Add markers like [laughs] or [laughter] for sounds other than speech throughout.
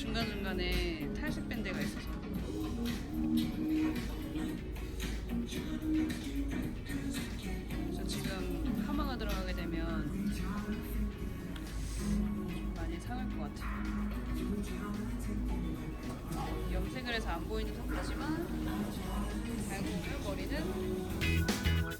중간중간에 탈색 밴드가 있어서. 그래서 지금 파마가 들어가게 되면 좀 많이 상할 것 같아요. 염색을 해서 안 보이는 상태지만 알고 보면 머리는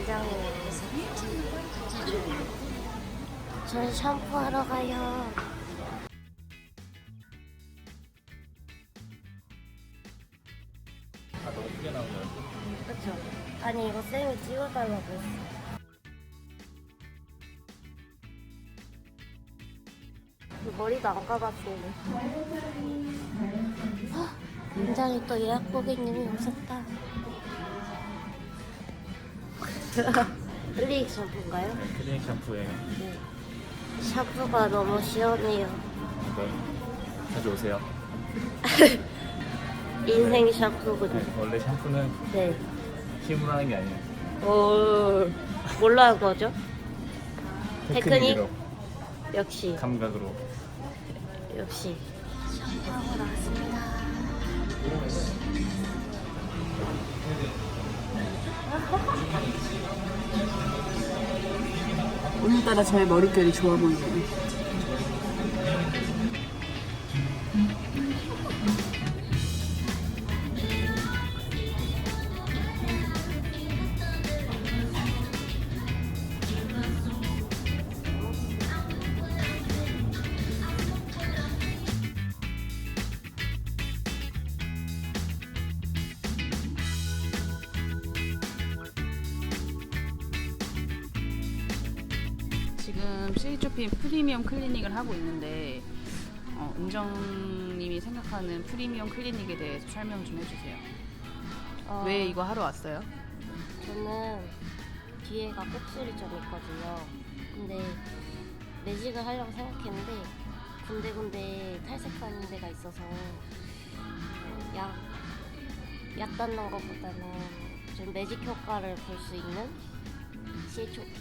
구체적으로 저는 샴푸하러 가요 아 너무 크게 나오네요. 그쵸? 아니 이거 쌤이 찍어달라고 했어 그 머리도 안 헉, 굉장히 또 예약 고객님이 오셨다 [laughs] 클리닉 샴푸인가요? 네, 클리닉 샴푸예요. 네 샴푸가 너무 시원해요 네. 자주 오세요. [laughs] 인생 샴푸거든요 네, 원래 샴푸는 네 힘으로 하는 게 아니에요. 오, 뭘로 한 거죠? 테크닉? 테크닉으로, 역시 감각으로. 역시 샴푸하고 나왔습니다 오늘따라 제 머릿결이 좋아 보이네요. 지금 시리조핀 프리미엄 클리닉을 하고 있는데 어, 은정님이 생각하는 프리미엄 클리닉에 대해서 설명 좀 해주세요. 어, 왜 이거 하러 왔어요? 저는 뒤에가 꼭술이 좀 있거든요 근데 매직을 하려고 생각했는데 군데군데 탈색하는 데가 있어서 약, 약 닿는 것보다는 좀 매직 효과를 볼 수 있는 CHOP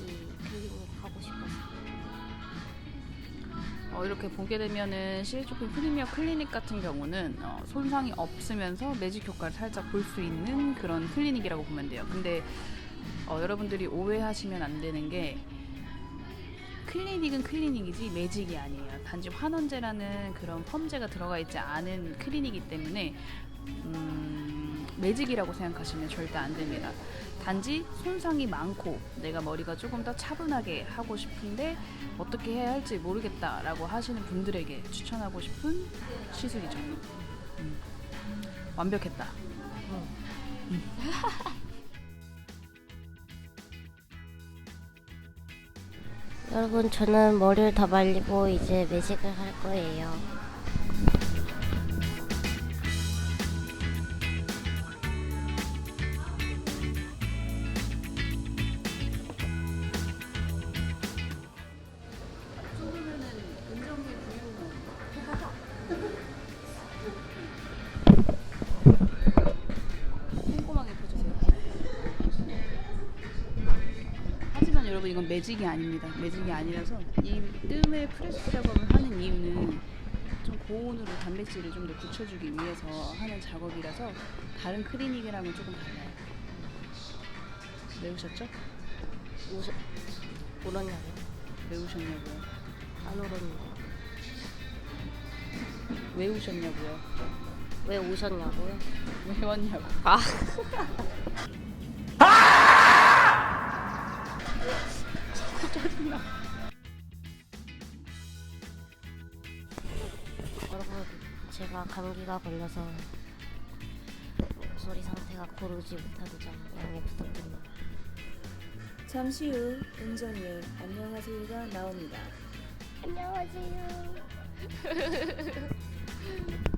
클리닉 하고 싶어서 어, 이렇게 보게 되면은 시리조핀 프리미엄 클리닉 같은 경우는 어, 손상이 없으면서 매직 효과를 살짝 볼 수 있는 그런 클리닉이라고 보면 돼요. 근데 어, 여러분들이 오해하시면 안 되는 게 클리닉은 클리닉이지 매직이 아니에요. 단지 환원제라는 그런 펌제가 들어가 있지 않은 클리닉이기 때문에 음, 매직이라고 생각하시면 절대 안 됩니다. 단지 손상이 많고 내가 머리가 조금 더 차분하게 하고 싶은데 어떻게 해야 할지 모르겠다라고 하시는 분들에게 추천하고 싶은 시술이죠. 음. 완벽했다. [laughs] 여러분 저는 머리를 다 말리고 이제 매직을 할 거예요. 여러분 이건 매직이 아닙니다. 매직이 아니라서 이 뜸에 프레스 작업을 하는 이유는 좀 고온으로 단백질을 좀 더 굳혀주기 위해서 하는 작업이라서 다른 클리닉이랑은 조금 달라요. 외우셨죠? 우시, 울었냐고요? 외우셨냐고요? 안 울었는데. 왜 우셨냐고요? 외웠냐고? 아. [laughs] 감기가 걸려서 목소리 상태가 고르지 못하는 점 양해 부탁드립니다. 잠시 후 은정이의 안녕하세요가 나옵니다. 안녕하세요. [laughs]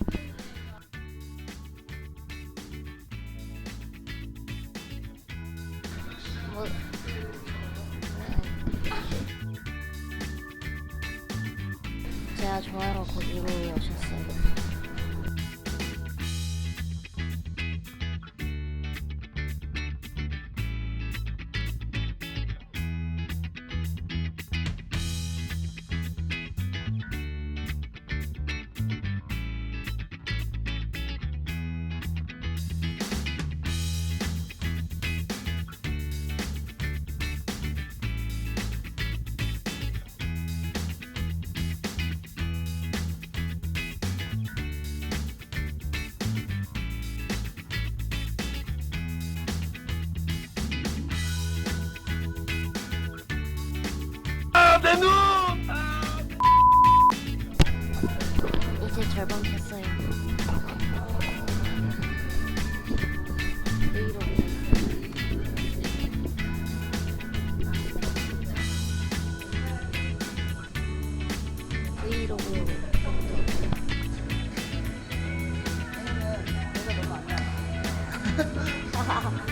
[laughs]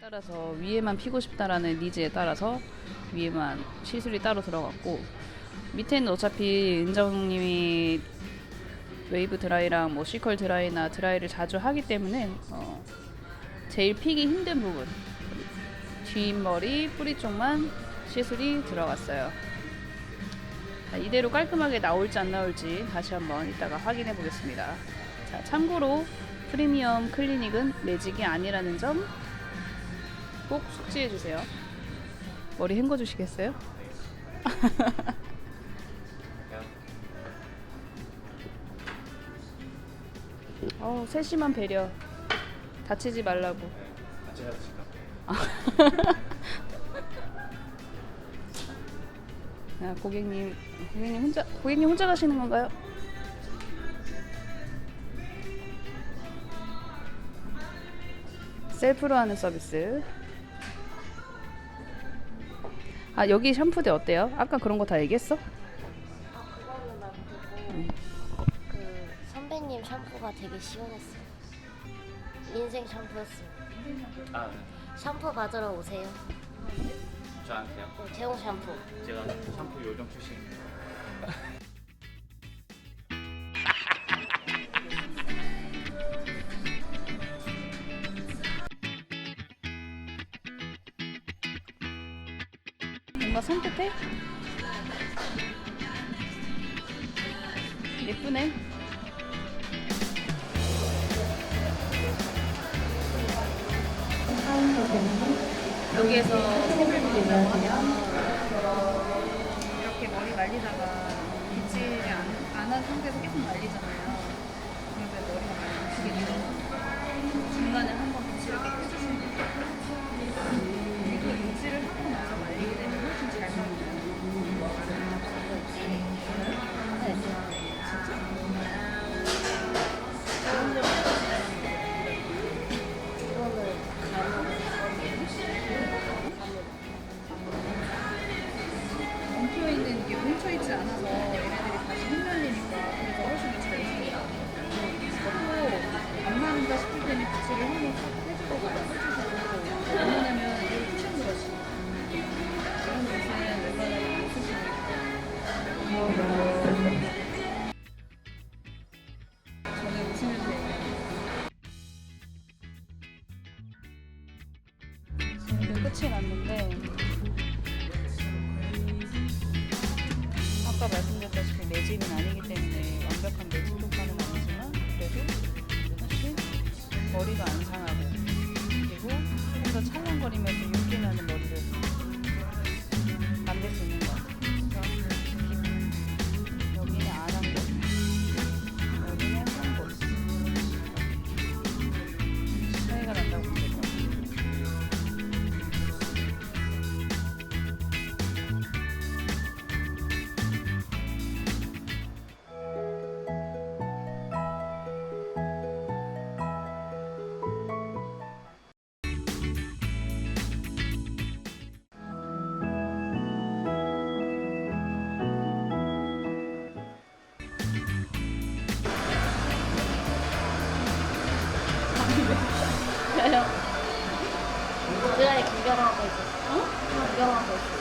따라서 위에만 피고 싶다라는 니즈에 따라서 위에만 시술이 따로 들어갔고 밑에는 어차피 은정님이 웨이브 드라이랑 뭐 시컬 드라이나 드라이를 자주 하기 때문에 어, 제일 피기 힘든 부분 뒷머리 뿌리 쪽만 시술이 들어갔어요. 자, 이대로 깔끔하게 나올지 안 나올지 다시 한번 이따가 확인해 보겠습니다. 자, 참고로 프리미엄 클리닉은 매직이 아니라는 점 꼭 숙지해 주세요. 머리 헹궈 주시겠어요? [laughs] 어, 세심한 배려. 다치지 말라고. 제가 지금 야, [laughs] 고객님, 고객님 혼자 고객님 혼자 가시는 건가요? 셀프로 하는 서비스. 아 여기 샴푸대 어때요? 아까 그런 거 다 얘기했어? 아, 그거는 안 되고. 그 선배님 샴푸가 되게 시원했어요. 인생 샴푸였어요. 아, 네. 샴푸 받으러 오세요. 저한테요. 네, 제공 샴푸. 제가 샴푸 요정 출신입니다. 뭔가 산뜻해? 예쁘네. 여기에서 이렇게 머리 말리다가 빗질이 안한 상태에서 계속 말리잖아요. 그러면 머리가 많이 아프게 중간에 한 번 빗질을 이렇게 해주시면 돼요. 그리고 빗질을 하고 나서 말리게 되면 훨씬 잘 말려요. 끝이 났는데 아까 말씀드렸다시피 매직은 아니기 때문에 완벽한 매직 효과는 아니지만 그래도 사실 머리가 안 상하고 그리고 좀 더 찰랑거리면서 윤기 나는 머리를 만들 수 있는 왜요? 우리나라에 구경하고 있어. 응? 구경하고 있어.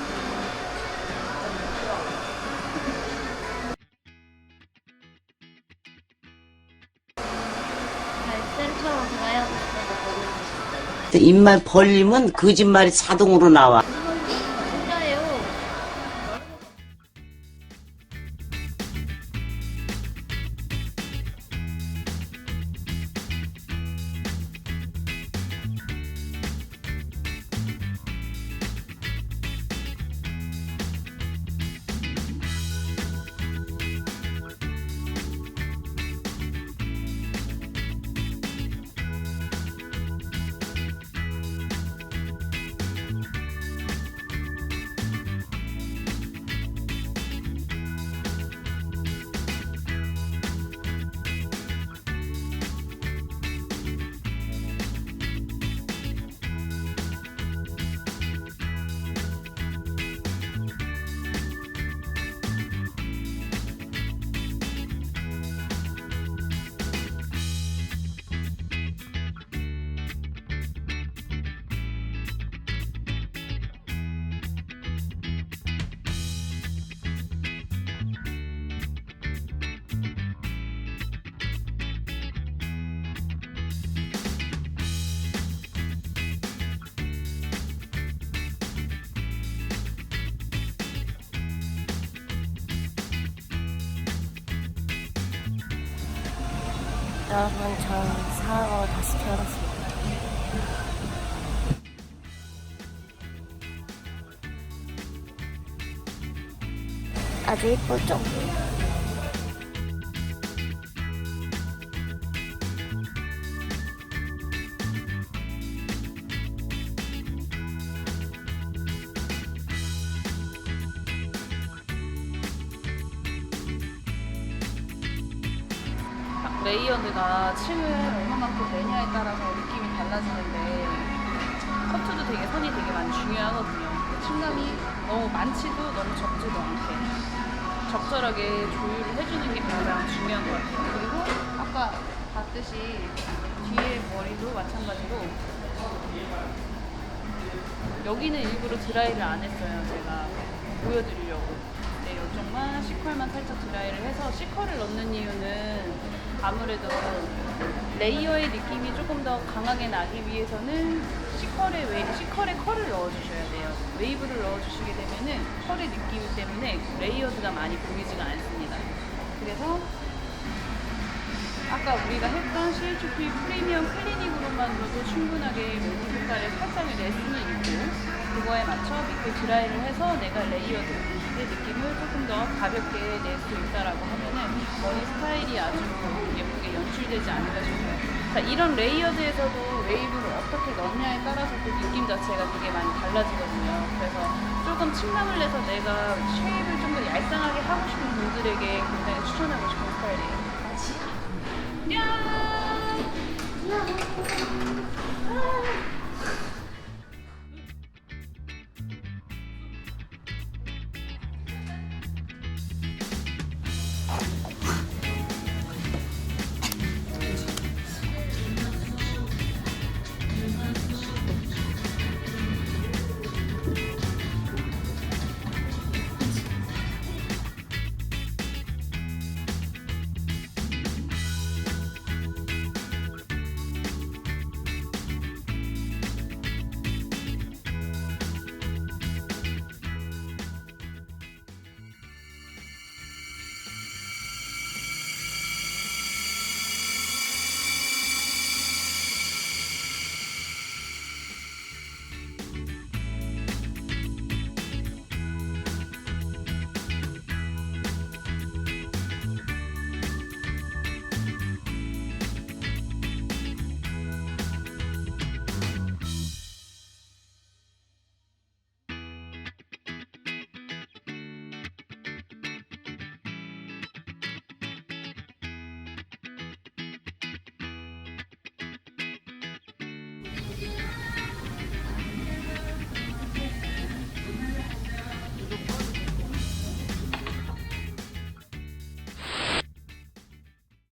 입만 벌리면 거짓말이 자동으로 나와. 여러분, 전 사랑으로 다시 태어났습니다. 아주 이쁘죠? 레이어드가 층을 얼마만큼 내냐에 따라서 느낌이 달라지는데 커트도 되게 선이 되게 많이 중요하거든요. 층감이 너무 많지도 너무 적지도 않게 적절하게 조율을 해주는 게 가장 중요한 것 같아요. 그리고 아까 봤듯이 뒤에 머리도 마찬가지로 여기는 일부러 드라이를 안 했어요. 제가 보여드리려고. 네, 이쪽만 C컬만 살짝 드라이를 해서 C컬을 넣는 이유는 아무래도 레이어의 느낌이 조금 더 강하게 나기 위해서는 C컬에 웨이, C컬에 컬을 넣어주셔야 돼요. 웨이브를 넣어주시게 되면은 컬의 느낌 때문에 레이어드가 많이 보이지가 않습니다. 그래서 아까 우리가 했던 CHP 프리미엄 클리닉으로만으로도 충분하게 웨이브 효과를 살짝을 낼 수는 있고 그거에 맞춰 밑에 드라이를 해서 내가 레이어드의 느낌을 조금 더 가볍게 낼 수 있다라고 하면은 머리 스타일이 아주 예쁘게 연출되지 않을까 싶어요. 자, 이런 레이어드에서도 웨이브를 어떻게 넣냐에 따라서 그 느낌 자체가 되게 많이 달라지거든요. 그래서 조금 침감을 내서 내가 쉐입을 좀 더 얄쌍하게 하고 싶은 분들에게 굉장히 추천하고 싶은 스타일이에요. 안